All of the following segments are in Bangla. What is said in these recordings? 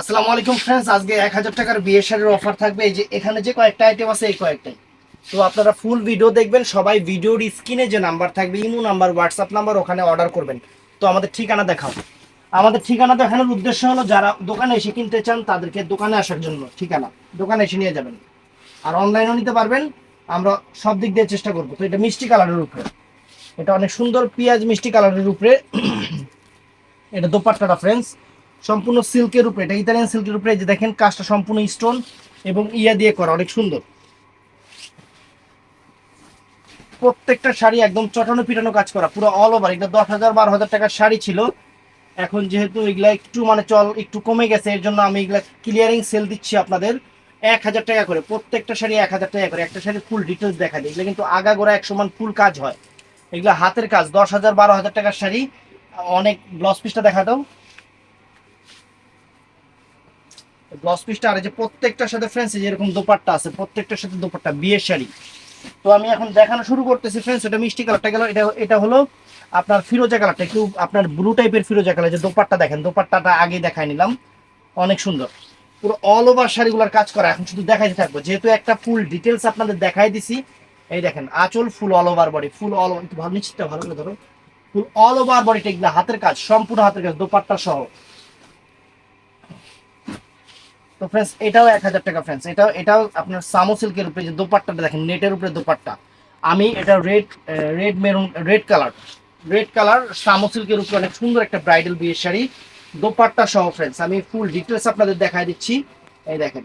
আসসালামু আলাইকুম ফ্রেন্ডস আজকে এক হাজার টাকার বিয়ে শাড়ির অফার থাকবে। এই যে এখানে যে কয়েকটা আইটেম আছে, এই কয়েকটাই। তো আপনারা ফুল ভিডিও দেখবেন, সবাই ভিডিওর স্ক্রিনে যে নাম্বার থাকবে, ইমো নাম্বার হোয়াটসঅ্যাপ নাম্বার ওখানে অর্ডার করবেন। তো আমাদের ঠিকানা দেখাও। আমাদের ঠিকানা দেখানোর উদ্দেশ্য হলো, যারা দোকানে এসে কিনতে চান, তাদেরকে দোকানে আসার জন্য ঠিকানা। দোকানে এসে নিয়ে যাবেন। আর অনলাইনেও নিতে পারবেন। আমরা সব দিক দিয়ে চেষ্টা করব। তো এটা মিষ্টি কালারের উপরে। এটা অনেক সুন্দর পেঁয়াজ মিষ্টি কালারের উপরে। এটা দোপাট্টাটা ফ্রেন্ডস সম্পূর্ণ সিল্কের উপরে, এটা ইতালিয়ান সিল্কের উপরে যে দেখেন কাজটা সম্পূর্ণ স্টোন এবং ইয়া দিয়ে করা, অনেক সুন্দর। প্রত্যেকটা শাড়ি একদম চটানো পিটানো কাজ করা, পুরো অল ওভার এটা দশ হাজার বারো হাজার টাকার শাড়ি ছিল। এখন যেহেতু এগুলা একটু মানে চল, একটু কমে গেছে, এর জন্য আমি এগুলা ক্লিয়ারিং সেল দিচ্ছি আপনাদের। এক হাজার টাকা করে, প্রত্যেকটা শাড়ি এক হাজার টাকা করে, একটা শাড়ির ফুল ডিটেলস দেখা দিই। এগুলো কিন্তু আগাগোড়া এক সমান ফুল কাজ হয়। এগুলো হাতের কাজ, দশ হাজার বারো হাজার টাকার শাড়ি। অনেক ব্লাউজ পিসটা দেখা দাও ব্লাউজ পিসটা আর যে প্রত্যেকটার সাথে ফ্রেন্ডস যেরকম দোপাট্টা আছে, প্রত্যেকটার সাথে দোপাট্টা, বিয়ের শাড়ি। তো আমি এখন দেখানো শুরু করতেছি ফ্রেন্ডস এটা মিষ্টি কালারটা গেল, এটা এটা হলো আপনার ফিরোজা কালারটা একটু আপনার ব্লু টাইপের ফিরোজা কালার যে দোপাট্টা দেখেন, দোপাট্টাটা আগে দেখাই নিলাম, অনেক সুন্দর। পুরো অল ওভার শাড়িগুলোর কাজ করা, এখন শুধু দেখাইতে থাকব, যেহেতু একটা ফুল ডিটেলস আপনাদের দেখাই দিছি, এই দেখেন, আঁচল full all over body full all over একটু ভালো, নিশ্চিতটা ভালো করে ধরো ফুল অল ওভার বডিটা এগুলো হাতের কাজ, সম্পূর্ণ হাতের কাজ, দোপাট্টা সহ। তো ফ্রেন্ডস এটাও এক হাজার টাকা ফ্রেন্ডস এটাও এটাও আপনার সামো সিল্কের উপরে যে দোপাট্টাটা দেখেন নেটের উপরে দোপাট্টা। আমি এটা red red maroon red colour red colour সামো সিল্কের উপরে অনেক সুন্দর একটা ব্রাইডাল বিয়ের শাড়ি, দোপাট্টা সহ ফ্রেন্ডস আমি ফুল ডিটেলস আপনাদের দেখাই দিচ্ছি। এই দেখেন,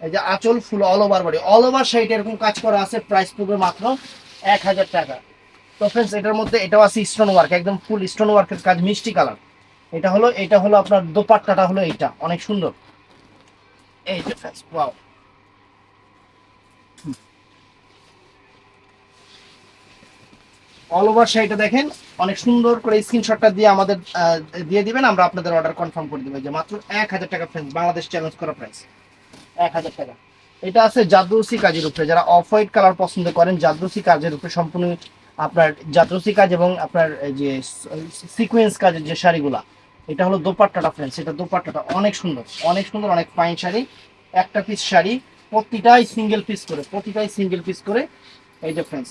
এই যে আঁচল full all over body all over শাড়িটা এরকম কাজ করা আছে প্রাইস পড়বে মাত্র এক হাজার টাকা। তো ফ্রেন্ডস এটার মধ্যে এটাও আছে স্টোন ওয়ার্ক একদম ফুল স্টোন ওয়ার্কের কাজ, মিষ্টি কালার এটা হলো এটা হলো আপনার দোপাট্টাটা হলো এইটা, অনেক সুন্দর। এই যে ফ্রেন্ডস ওয়াও অল ওভার শাড়িটা দেখেন। অনেক সুন্দর করে স্ক্রিনশটটা দিয়ে আমাদের দিয়ে দিবেন। আমরা আপনাদের অর্ডার কনফার্ম করে দেবো। যে মাত্র এক হাজার টাকা ফ্রেন্ডস বাংলাদেশ চ্যালেঞ্জ করা প্রাইস এক হাজার টাকা। এটা আছে জাদ্রসি কাজের উপরে। যারা অফ হোয়াইট কালার পছন্দ করেন, জাদ্রসি কাজের উপরে সম্পূর্ণ আপনার জাদ্রসি কাজ এবং আপনার যে সিকোয়েন্স কাজের যে শাড়িগুলা এটা হলো দোপাট্টাটা ফ্রেন্ডস এটা দোপাট্টাটা অনেক সুন্দর অনেক সুন্দর, অনেক ফাইন শাড়ি। একটা পিস শাড়ি, প্রতিটাই সিঙ্গেল পিস করে, প্রতিটাই সিঙ্গেল পিস করে। এই যে ফ্রেন্ডস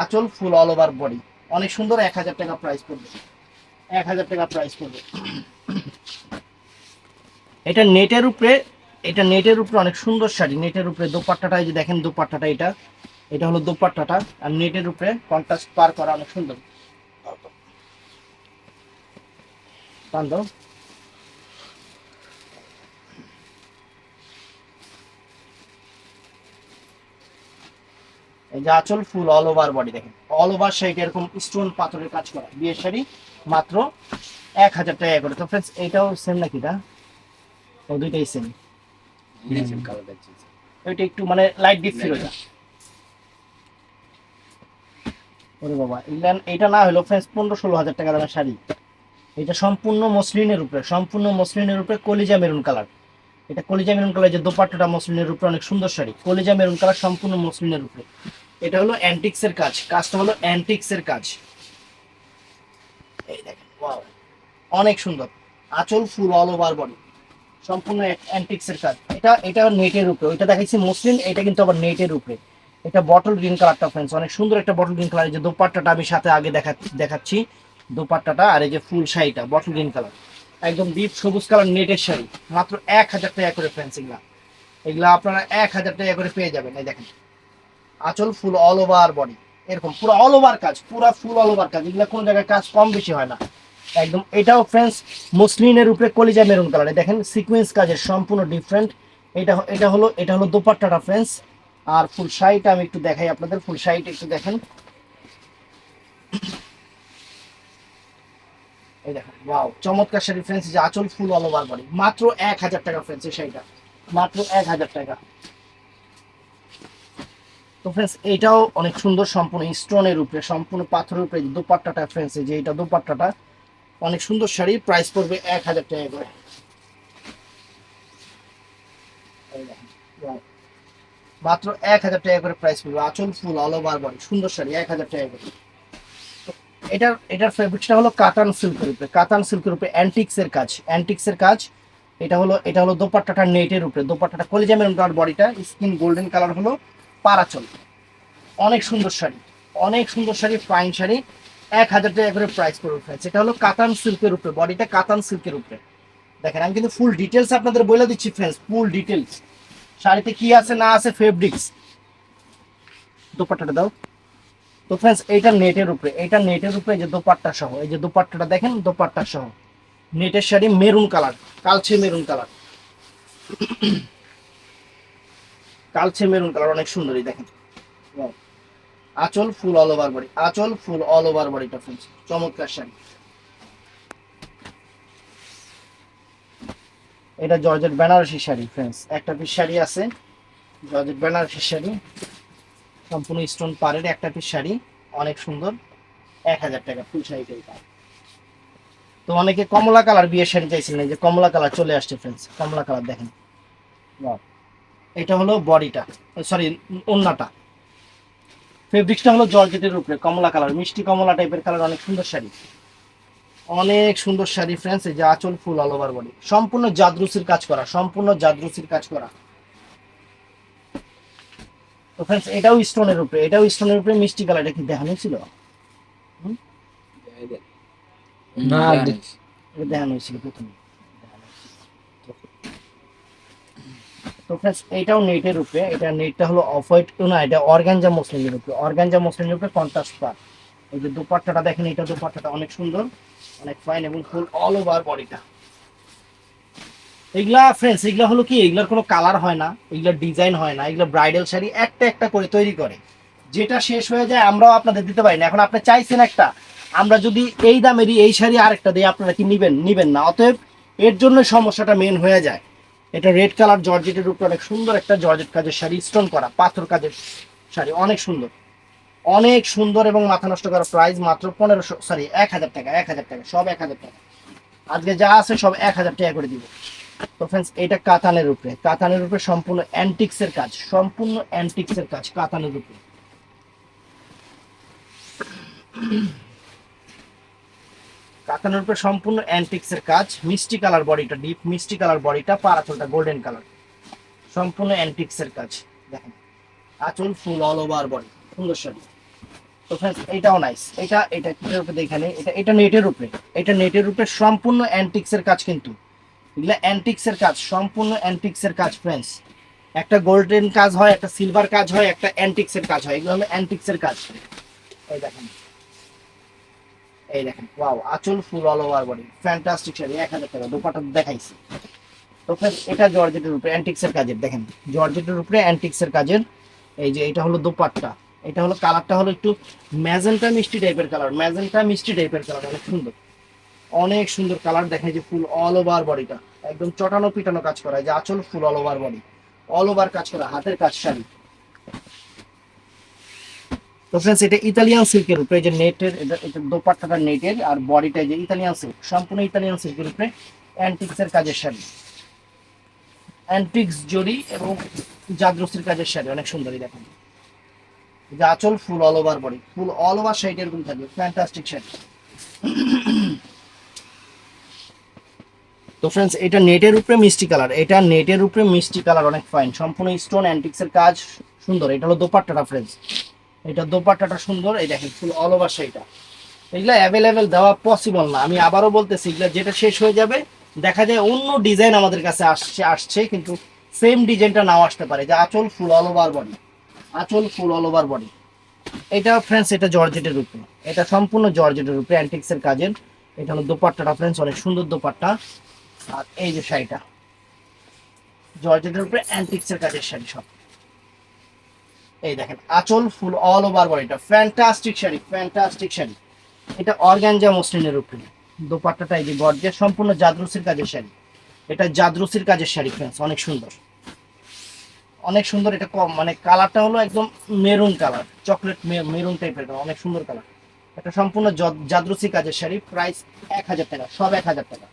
আঁচল ফুল অল ওভার বডি অনেক সুন্দর, এক হাজার টাকা প্রাইস পড়বে। এক হাজার টাকা প্রাইস পড়বে। এটা নেটের উপরে, এটা নেটের উপরে অনেক সুন্দর শাড়ি, নেটের উপরে দোপাট্টাটা, এই যে দেখেন দোপাট্টাটা এটা। এটা হলো দোপাট্টাটা, আর নেটের উপরে কন্ট্রাস্ট পার করা অনেক সুন্দর। টান দাও। এই যে আঁচল ফুল অল ওভার বডি দেখেন। অল ওভার শাড়িটা এরকম স্টোন পাথরের কাজ করা। বিয়ের শাড়ি মাত্র এক হাজার টাকা করে। তো ফ্রেন্ডস এটাও সেম নাকি না ও দুইটাই সেম ওইটা একটু মানে লাইট ডিপ ফিরোজা ওরে বাবা এটা না হলো ফ্রেন্ডস পনেরো ষোলো হাজার টাকা দামের শাড়ি। এটা সম্পূর্ণ মসলিনের উপরে, সম্পূর্ণ মসলিনের উপরে কলিজা মেরুন কালার। এটা কলিজা মেরুন কালার যে দোপাট্টাটা মসলিনের উপরে অনেক সুন্দর শাড়ি। কলিজা মেরুন কালার সম্পূর্ণ মসলিনের উপরে। এটা হলো অ্যান্টিক্সের কাজ, কাজটা হলো অ্যান্টিক্সের কাজ। এই দেখেন ওয়াও অনেক সুন্দর। আঁচল ফুল অল ওভার বডি সম্পূর্ণ অ্যান্টিক্সের কাজ। এটা এটা নেটের উপরে, ওইটা দেখাচ্ছি মসলিন, এটা কিন্তু আবার নেটের উপরে। এটা বটল গ্রিন কালারটা ফ্রেন্ডস অনেক সুন্দর একটা বটল গ্রিন কালার যে দোপাট্টাটা আমি সাথে আগে দেখা, দেখাচ্ছি। দোপাট্টাটা আর এই যে ফুল শাড়িটা বটল গ্রিন কালার একদম ডিপ সবুজ কালার নেটের শাড়ি। মাত্র এক হাজার টাকা করে ফ্রেন্ডস এগুলা। এগুলা আপনারা এক হাজার টাকা করে পেয়ে যাবেন, এই দেখেন। আঁচল ফুল অল ওভার বডি এরকম পুরো অল ওভার কাজ, পুরো ফুল অল ওভার কাজ। এগুলা কোনো জায়গায় কাজ কম বেশি হয় না। একদম এটাও ফ্রেন্ডস মসলিনের উপরে কলিজা মেরুন কালার দেখেন সিকোয়েন্স কাজের সম্পূর্ণ ডিফারেন্ট এটা এটা হলো এটা হলো দোপাট্টাটা ফ্রেন্ডস আর ফুল শাড়িটা আমি একটু দেখাই আপনাদের। ফুল শাড়িটা একটু দেখেন। ওয়াও চমৎকার শাড়ি ফ্রেন্ডস যে আঁচল ফুল অল ওভার বডি মাত্র এক হাজার টাকা ফ্রেন্ডস এই শাড়িটা। মাত্র এক হাজার টাকা। তো ফ্রেন্ডস এটাও অনেক সুন্দর, সম্পূর্ণ স্টোনের উপরে, সম্পূর্ণ পাথরের উপরে দোপাট্টাটা ফ্রেন্ডস যে এটা দোপাট্টাটা, অনেক সুন্দর শাড়ি প্রাইস পড়বে এক হাজার টাকা করে। মাত্র এক হাজার টাকা করে প্রাইস পড়বে, আঁচল ফুল অল ওভার বডি সুন্দর শাড়ি, এক হাজার টাকা করে। এটার এটার ফেব্রিকটা হলো কাতান সিল্কের উপরে কাতান সিল্কের উপরে অ্যান্টিক্সের কাজ অ্যান্টিক্সের কাজ, এটা হলো এটা হলো দোপাট্টাটা নেটের উপরে দোপাট্টাটা কলিজা মেরুন কালার বডিটা স্কিন গোল্ডেন কালার হলো পারাচল। অনেক সুন্দর শাড়ি, অনেক সুন্দর শাড়ি ফাইন শাড়ি, এক হাজার টাকা করে প্রাইস করে উঠে এটা হলো কাতান সিল্কের উপরে বডিটা কাতান সিল্কের উপরে দেখেন, আমি কিন্তু ফুল ডিটেলস আপনাদের বলে দিচ্ছি ফ্রেন্ডস ফুল ডিটেলস শাড়িতে কি আছে, না আছে ফেব্রিক্স দোপাট্টাটা দাও। তো ফ্রেন্ডস এইটা নেটের উপরে, এইটা নেটের উপরে যে দোপাট্টা সহ, এই যে দোপাট্টাটা দেখেন, দোপাট্টা সহ। নেটের শাড়ি মেরুন কালার কালচে মেরুন কালার কালচে মেরুন কালার অনেক সুন্দরই, দেখেন. আঁচল ফুল অল ওভার বডি আঁচল ফুল অল ওভার বডিটা ফ্রেন্ডস চমৎকার শাড়ি এটা জর্জেট বেনারসি শাড়ি ফ্রেন্ডস একটা পিস শাড়ি আছে জর্জেট বেনারসি শাড়ি সম্পূর্ণ স্টোন পারের একটা পিস শাড়ি, অনেক সুন্দর, এক হাজার টাকা ফুল শাড়িটাই দাম তো অনেকে কমলা কালার বিয়ের শাড়ি চাইছিলেন যে কমলা কালার চলে আসছে ফ্রেন্ডস কমলা কালার দেখেন। এটা হলো বডিটা সরি ওন্নাটা। ফেব্রিক্সটা হলো জর্জেটের উপরে, কমলা কালার মিষ্টি কমলা টাইপের কালার অনেক সুন্দর শাড়ি। অনেক সুন্দর শাড়ি ফ্রেন্ডস এই যে আঁচল ফুল অল ওভার বডি সম্পূর্ণ জাদরুসির কাজ করা, সম্পূর্ণ জাদরুসির কাজ করা। তো ফ্রেন্ডস এটাও স্টোনের উপরে এটাও স্টোনের উপরে মিষ্টি কালার এটা কি দেখানো ছিল? না এটা দেখানো হয়েছিল প্রথমে। তো ফ্রেন্ডস এটাও নেটের উপরে এটা নেটটা হলো অফ হোয়াইট না এটা অর্গানজা মসলিনের উপরে। অর্গানজা মসলিনের উপরে কন্ট্রাস্ট পার এই যে দুপাট্টাটা দেখেন এটা দুপাট্টাটা অনেক সুন্দর অনেক ফাইন এবং ফুল অল ওভার বডিটা এগুলা ফ্রেন্ডস এগুলা হলো কি? এগুলার কোনো কালার হয় না, এগুলা ডিজাইন হয় না, এগুলা ব্রাইডাল শাড়ি একটা একটা করে তৈরি করে। যেটা শেষ হয়ে যায়, আমরাও আপনাদের দিতে পারি না। এখন আপনি চাইছেন একটা, আমরা যদি এই দামেরই এই শাড়ি আরেকটা দিই আপনারা কি নিবেন? নিবেন না। অতএব এর জন্য সমস্যাটা মেন হয়ে যায়। এটা রেড কালার জর্জেটের উপরে অনেক সুন্দর একটা জর্জেট কাজের শাড়ি স্টোন করা, পাথর কাজের শাড়ি, অনেক সুন্দর। অনেক সুন্দর এবং মাথা নষ্ট করা প্রাইস মাত্র পনেরোশো সরি এক হাজার টাকা, এক হাজার টাকা, সব এক হাজার টাকা। আজকে যা আছে সব এক হাজার টাকা করে দিব। তো ফ্রেন্ডস এটা কাতানের উপরে। কাতানের উপরে সম্পূর্ণ অ্যান্টিক্সের কাজ, সম্পূর্ণ অ্যান্টিক্সের কাজ কাতানের উপরে। কাতানের উপরে সম্পূর্ণ অ্যান্টিক্সের কাজ, মিষ্টি কালার বডিটা ডিপ মিষ্টি কালার বডিটা পার আঁচলটা গোল্ডেন কালার সম্পূর্ণ অ্যান্টিক্সের কাজ, দেখেন। আঁচল ফুল অল ওভার বডি সুন্দর শাড়ি। তো ফ্রেন্ডস এটাও নাইস এটা এটা কিসের উপরে দেখানে এটা এটা নেটের উপরে। এটা নেটের উপরে সম্পূর্ণ অ্যান্টিক্সের কাজ কিন্তু। এগুলা অ্যান্টিক্সের কাজ, সম্পূর্ণ অ্যান্টিক্সের কাজ ফ্রেন্ডস একটা গোল্ডেন কাজ হয়, একটা সিলভার কাজ হয়, একটা অ্যান্টিক্সের কাজ হয়। এগুলো হলো অ্যান্টিক্সের কাজ। এই দেখেন। এই দেখেন ওয়াও আঁচল full all over body fantastic sari, এক হাজার টাকা, দোপাটা দেখাইছি। তো ফ্রেন্ডস এটা জর্জেটের উপরে অ্যান্টিক্সের কাজের, দেখেন। জর্জেটের উপরে অ্যান্টিক্সের কাজের, এই যে এটা হলো দোপাট্টা। এটা হলো কালারটা হলো একটু ম্যাজেন্টা মিষ্টি টাইপের কালার ম্যাজেন্টা মিষ্টি টাইপের কালার অনেক সুন্দর। অনেক সুন্দর কালার দেখায় যে ফুল অল ওভার বডিটা একদম চটানো পিটানো কাজ করা যে আঁচল full all over body all over কাজ করা, হাতের কাজ, শাড়ি। তো ফ্রেন্ডস এটা ইতালিয়ান সিল্কের উপরে যে নেটের এটা এটা দোপাট্টাটা নেটের আর বডিটা যে ইতালিয়ান সিল্ক সম্পূর্ণ ইতালিয়ান সিল্কের উপরে অ্যান্টিক্সের কাজের শাড়ি। অ্যান্টিক্স জরি এবং জাদ্রসির কাজের শাড়ি, অনেক সুন্দরই দেখেন। যে আঁচল full all over body full all over শাড়িটা এরকম থাকবে ফ্যান্টাস্টিক শাড়ি তো ফ্রেন্ডস এটা নেটের উপরে মিষ্টি কালার এটা নেটের উপরে মিষ্টি কালার অনেক ফাইন সম্পূর্ণ স্টোন অ্যান্টিক্সের কাজ সুন্দর। এটা হলো দোপাট্টাটা ফ্রেন্ডস এটা দোপাট্টাটা সুন্দর। এই দেখেন ফুল অল ওভার শাড়িটা এগুলা অ্যাভেলেবেল দেওয়া পসিবল না। আমি আবারও বলতেছি, এগুলা যেটা শেষ হয়ে যাবে, দেখা যায় অন্য ডিজাইন আমাদের কাছে আসছে আসছে, কিন্তু সেম ডিজাইনটা নাও আসতে পারে। যে আঁচল ফুল অল ওভার বডি আঁচল ফুল অল ওভার বডি এটা ফ্রেন্ডস এটা জর্জেটের উপরে। এটা সম্পূর্ণ জর্জেটের উপরে অ্যান্টিক্সের কাজের। এটা হলো দোপাট্টাটা ফ্রেন্ডস অনেক সুন্দর দোপাট্টা। আর এই যে শাড়িটা। জর্জেটের উপরে অ্যান্টিক্সের কাজের শাড়ি সব। এই দেখেন, আঁচল ফুল অল ওভার বডিটা ফ্যান্টাস্টিক শাড়ি ফ্যান্টাস্টিক শাড়ি। এটা অর্গানজা মসলিনের উপরে। দোপাট্টাটা এই যে গর্জের সম্পূর্ণ জাদরুসির কাজের শাড়ি। এটা জাদরুসির কাজের শাড়ি ফ্রেন্ডস অনেক সুন্দর। অনেক সুন্দর এটা কম মানে কালারটা হলো একদম মেরুন কালার চকলেট মেরুন টাইপের অনেক সুন্দর কালার। এটা সম্পূর্ণ জাদরুসি কাজের শাড়ি প্রাইস এক হাজার টাকা, সব এক হাজার টাকা।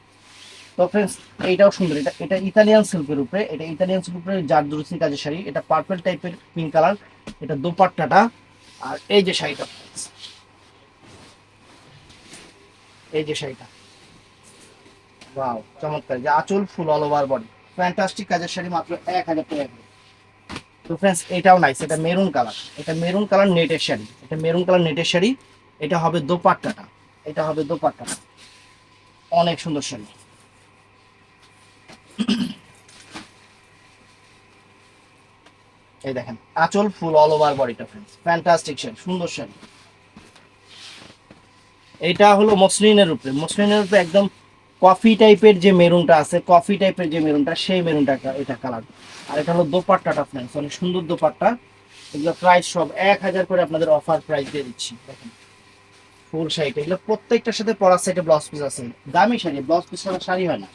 তো ফ্রেন্ডস এইটাও সুন্দর। এটা এটা ইতালিয়ান সিল্কের উপরে, এটা ইতালিয়ান সিল্কের উপরে জাদরুসি কাজের শাড়ি। এটা পার্পল টাইপের পিঙ্ক কালার এটা দোপাট্টাটা, আর এই যে শাড়িটা এই যে শাড়িটা। ওয়াও চমৎকার, যে আঁচল full all over body fantastic কাজের শাড়ি মাত্র এক হাজার টাকা। তো ফ্রেন্ডস এটাও নাইস এটা মেরুন কালার এটা মেরুন কালার নেটের শাড়ি। এটা মেরুন কালার নেটের শাড়ি, এটা হবে দোপাট্টাটা। এটা হবে দোপাট্টাটা। অনেক সুন্দর শাড়ি। এই দেখেন, আঁচল ফুল অল ওভার বডিটা ফ্রেন্ডস ফ্যান্টাস্টিক শাড়ি সুন্দর শাড়ি এটা হলো মসলিনের উপরে। মসলিনের উপরে একদম কফি টাইপের যে মেরুনটা আছে কফি টাইপের যে মেরুনটা, সেই মেরুনটা এটা কালার আর এটা হলো দোপাট্টাটা ফ্রেন্ডস অনেক সুন্দর দোপাট্টা। এগুলো প্রাইস সব এক হাজার করে আপনাদের অফার প্রাইস দিয়ে দিচ্ছি। দেখেন ফুল শাড়ি এগুলো প্রত্যেকটার সাথে পরার সাইডে ব্লাউজ পিস আছে। দামি শাড়ি ব্লাউজ পিস ছাড়া শাড়ি হয় না।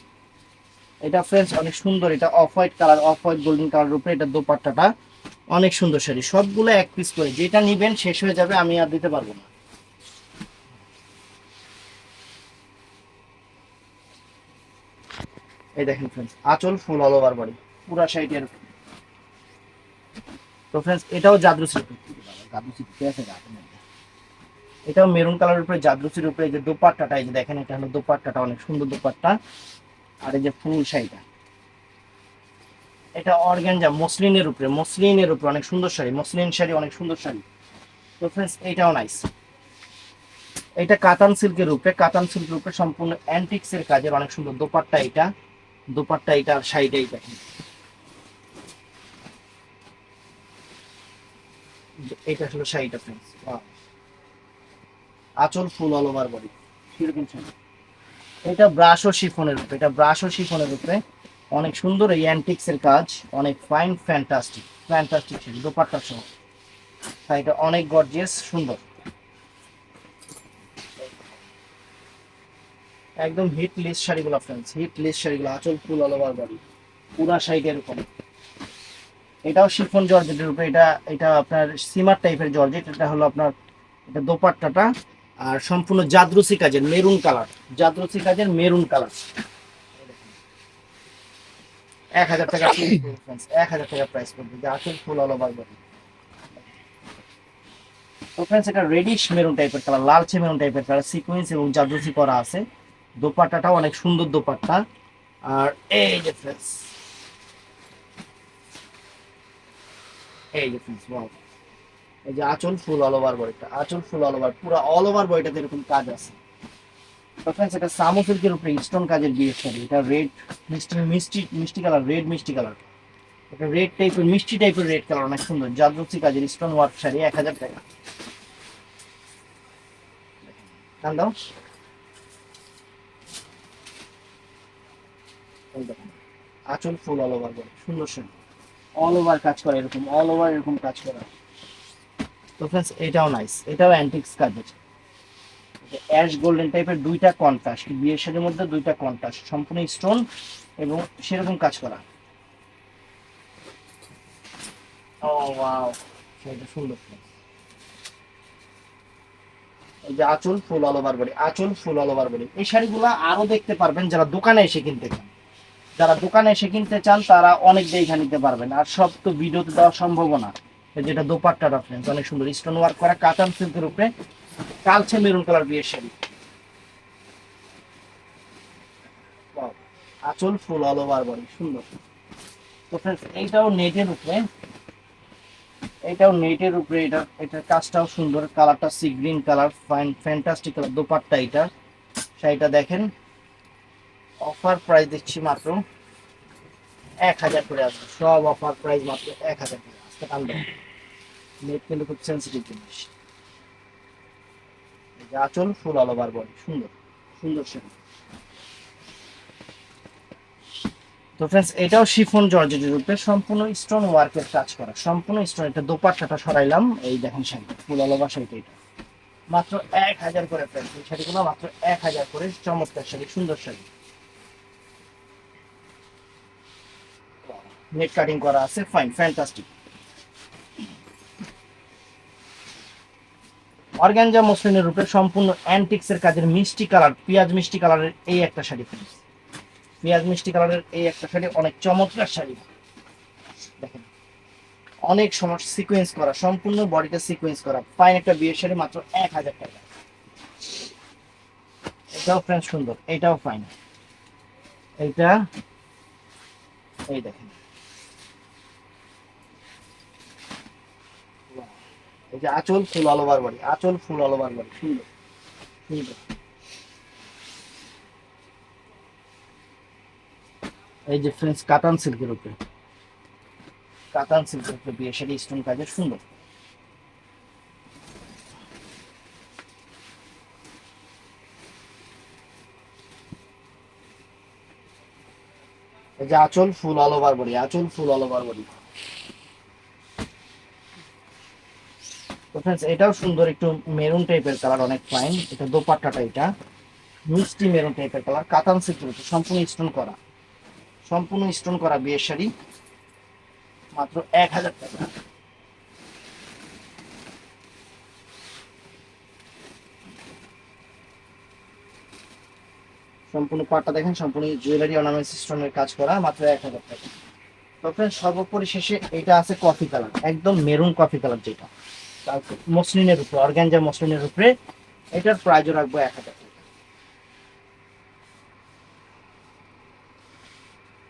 এটা ফ্রেন্ডস অনেক সুন্দর, এটা off white colour off white golden colour উপরে এটা দোপাট্টাটা। অনেক সুন্দর শাড়ি, সবগুলো এক পিস করে। যেটা নিবেন, শেষ হয়ে যাবে, আমি আর দিতে পারব না। এই দেখেন ফ্রেন্ডস আঁচল ফুল অল ওভার বডি পুরা শাড়িটার তো ফ্রেন্ডস এটাও জাদরুসির উপরে। জাদরুসি কি আছে? এটাও মেরুন কালারের উপরে জাদরুসির উপরে যে দোপাট্টাটা, এই যে দেখেন, এটা হলো দোপাট্টাটা, অনেক সুন্দর দোপাট্টা। আর এই যে ফুল শাড়িটা, এটা অর্গানজা মসলিনের উপরে মসলিনের উপরে অনেক সুন্দর শাড়ি, মসলিন শাড়ি অনেক সুন্দর শাড়ি। তো ফ্রেন্ডস এটাও নাইস এটা কাতান সিল্কের উপরে, কাতান সিল্কের উপরে সম্পূর্ণ অ্যান্টিক্স এর কাজের অনেক সুন্দর দোপাট্টা এটা দোপাট্টা এটা আর শাড়িটা দেখেন। এটা হলো শাড়িটা ফ্রেন্ডস আঁচল ফুল অল ওভার বডি কীরকম শাড়ি। এটা ব্রাশ ও শিফনের উপরে এটা ব্রাশ ও শিফনের উপরে অনেক সুন্দর এই অ্যান্টিক্স এর কাজ, অনেক fine fantastic fantastic sari dupatta সহ। শাড়িটা অনেক গর্জিয়াস সুন্দর। একদম হিট লিস্ট শাড়িগুলো ফ্রেন্ডস হিট লিস্ট শাড়িগুলো, আঁচল ফুল অল ওভার বডি পুরা শাড়িটা এরকম। এটাও শিফন জর্জেটের উপরে এটা এটা আপনার সিমার টাইপের জর্জেট এটা হলো আপনার, এটা দোপাট্টাটা। আর সম্পূর্ণ জাদ্রসি কাজের মেরুন কালার, জাদ্রসি কাজের মেরুন কালার। এক হাজার টাকা এক হাজার টাকা প্রাইস পড়বে, যে আঁচল ফুল অল ওভার বডি তো ফ্রেন্ডস এটা রেডিশ মেরুন টাইপের কালার লালচে মেরুন টাইপের কালার সিকোয়েন্স এবং জাদুসি করা আছে। দোপাট্টাটাও অনেক সুন্দর দোপাট্টা। আর এই যে ফ্রেন্ডস এই যে ওয়াও এই যে আঁচল ফুল অল ওভার বডিটা আঁচল ফুল অল ওভার পুরো অল ওভার বডিটাতে এরকম কাজ আছে। তো ফ্রেন্ডস এটা সামো সিল্কের উপরে স্টোন কাজের বিয়ে শাড়ি, এটা রেড মিষ্টি মিষ্টি মিষ্টি কালার রেড মিষ্টি কালার এটা রেড টাইপের মিষ্টি টাইপের রেড কালার অনেক সুন্দর। জাদরসি কাজের স্টোন ওয়ার্ক শাড়ি, এক হাজার টাকা। আঁচল ফুল অল ওভার সুন্দর শাড়ি। অল ওভার কাজ করা এরকম অল ওভার এরকম কাজ করা। তো ফ্রেন্ডস এটাও নাইস এটাও অ্যান্টিক্স কাজের। অ্যাশ গোল্ডেন টাইপের দুইটা কন্ট্রাস্ট বিয়ের শাড়ির মধ্যে দুইটা কন্ট্রাস্ট সম্পূর্ণ স্টোন এবং সেরকম কাজ করা। ও ওয়াও সেটা সুন্দর। এই যে আঁচল ফুল অল ওভার বডি আঁচল ফুল অল বডি এই শাড়িগুলো আরও দেখতে পারবেন যারা দোকানে এসে কিনতে চান। যারা দোকানে এসে কিনতে চান, তারা অনেক দেখা নিতে পারবেন। আর সব তো ভিডিওতে দেওয়া সম্ভব না। যেটা দোপাট্টাটা ফ্রেন্ডস অনেক সুন্দর। স্টোন ওয়ার্ক করা কাতান সিল্কের উপরে কালচে মেরুন কালার বিয়ের শাড়ি। আঁচল ফুল অল ওভার বডি সুন্দর। তো ফ্রেন্ডস এইটাও নেটের উপরে এটাও নেটের উপরে, এটা, এটার কাজটাও সুন্দর। কালারটা sea green colour fine fantastic colour dupatta এটা। শাড়িটা দেখেন অফার প্রাইস দিচ্ছি মাত্র এক হাজার করে আসবে। সব অফার প্রাইস মাত্র এক হাজার করে দেন নেট কিন্তু খুব সেন্সিটিভ জিনিস। ফুল অল ওভার বডি সুন্দর সুন্দর শাড়ি তো এটাও শিফন জর্জেটের সম্পূর্ণ স্টোন ওয়ার্কের কাজ করা। সম্পূর্ণ স্টোন এটা দোপাট্টাটা সরাইলাম, এই দেখেন শাড়ি ফুল অল শাড়িটা এটা। মাত্র এক হাজার করে ফ্রেন্ডস এই শাড়িগুলো মাত্র এক হাজার করে চমৎকার শাড়ি, সুন্দর শাড়ি। নেট কাটিং করা আছে ফাইন ফ্যান্টাস্টিক অর্গানজা মসলিনের উপরে সম্পূর্ণ অ্যান্টিক্স এর কাজের মিষ্টি কালার, পেঁয়াজ মিষ্টি কালারের এই একটা শাড়ি ফ্রেন্ডস পেঁয়াজ মিষ্টি কালারের এই একটা শাড়ি অনেক চমৎকার শাড়ি। দেখেন, অনেক সময় সিকোয়েন্স করা, সম্পূর্ণ বডিটা সিকোয়েন্স করা ফাইন একটা বিয়ের শাড়ি মাত্র এক হাজার টাকা। এটাও ফ্রেন্ড সুন্দর, এটাও ফাইন এইটা, এই দেখেন। এই যে আঁচল ফুল অল বডি আঁচল ফুল অল বডি সুন্দর সুন্দর। এই যে ফ্রেন্স কাতান সিল্কের উপরে। কাতান সিল্কের উপরে বিয়ে শাড়ি স্টোন কাজের, সুন্দর। এই যে আঁচল ফুল অল বডি আঁচল ফুল অল বডি তো এটাও সুন্দর একটু মেরুন টাইপের কালার অনেক ফাইন এটা দোপাট্টাটা এটা। মিষ্টি মেরুন টাইপের কালার কাতান উপর সম্পূর্ণ স্টোন করা। সম্পূর্ণ স্টোন করা বিয়ের শাড়ি। মাত্র এক হাজার টাকা। সম্পূর্ণ পাটটা দেখেন, সম্পূর্ণ জুয়েলারি অর্নামেন্ট সিস্টেমের কাজ করা, মাত্র এক হাজার টাকা। তো ফ্রেন্ড সর্বপরিশেষে এটা আছে কফি কালার একদম মেরুন কফি কালার যেটা। মসলিনের উপরে অর্গ্যানজা মসলিনের উপরে, এটার প্রাইজও রাখব এক হাজার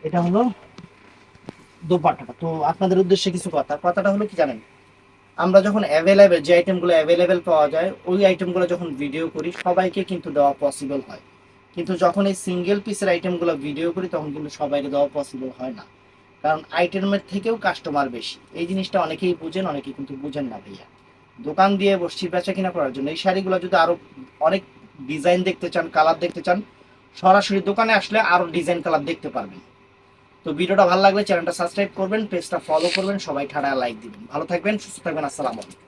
এটা হলো দোপাট্টাটা। তো আপনাদের উদ্দেশ্যে কিছু কথা। কথাটা হলো কি জানেন? আমরা যখন অ্যাভেলেবেল যে আইটেমগুলো অ্যাভেলেবেল পাওয়া যায়, ওই আইটেমগুলো যখন ভিডিও করি, সবাইকে কিন্তু দেওয়া পসিবল হয়। কিন্তু যখন এই সিঙ্গেল পিসের আইটেমগুলো ভিডিও করি, তখন কিন্তু সবাইকে দেওয়া পসিবল হয় না। কারণ আইটেমের থেকেও কাস্টমার বেশি। এই জিনিসটা অনেকেই বুঝেন, অনেকেই কিন্তু বুঝেন না ভাইয়া। দোকান দিয়ে বসছি, বেচা কিনা করার জন্য। এই শাড়িগুলো যদি আরও অনেক ডিজাইন দেখতে চান কালার দেখতে চান, সরাসরি দোকানে আসলে আরও ডিজাইন কালার দেখতে পারবেন। তো ভিডিওটা ভালো লাগলে চ্যানেলটা সাবস্ক্রাইব করবেন পেজটা ফলো করবেন, সবাই ঠাড়া লাইক দিবেন। ভালো থাকবেন, সুস্থ থাকবেন, আসসালামু আলাইকুম।